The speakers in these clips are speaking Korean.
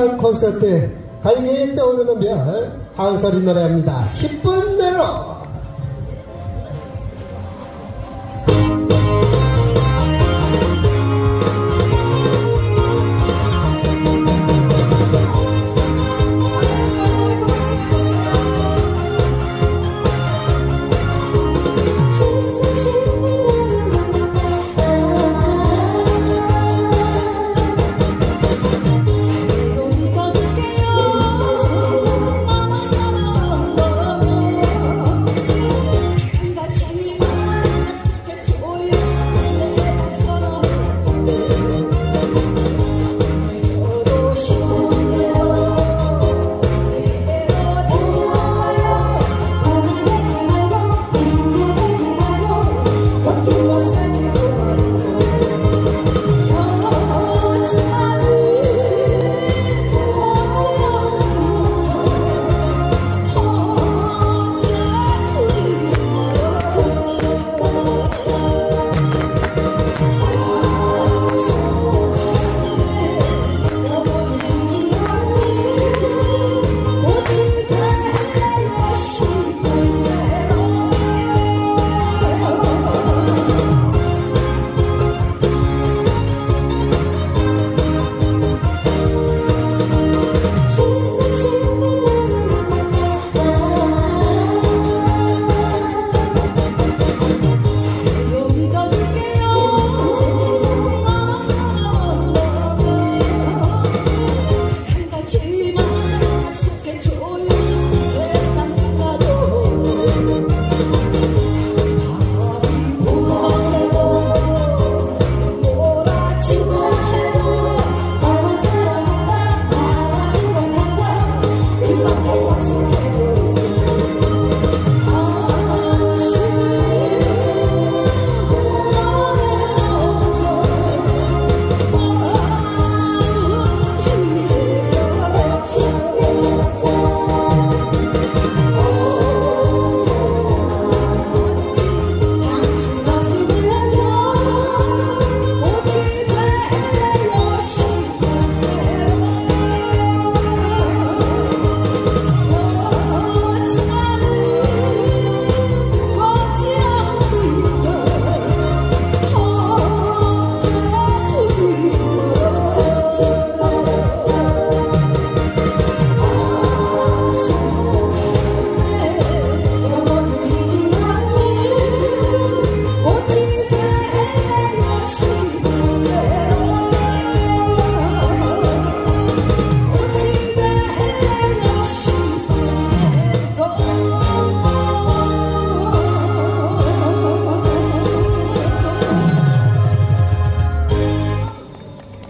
예상 콘서트 가요계에 떠오르는 별 한설이 노래합니다. 10분 내로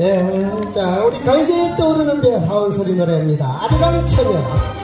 예, 자 우리 가요계에 떠오르는 별 한설이 노래합니다. 아리랑 처녀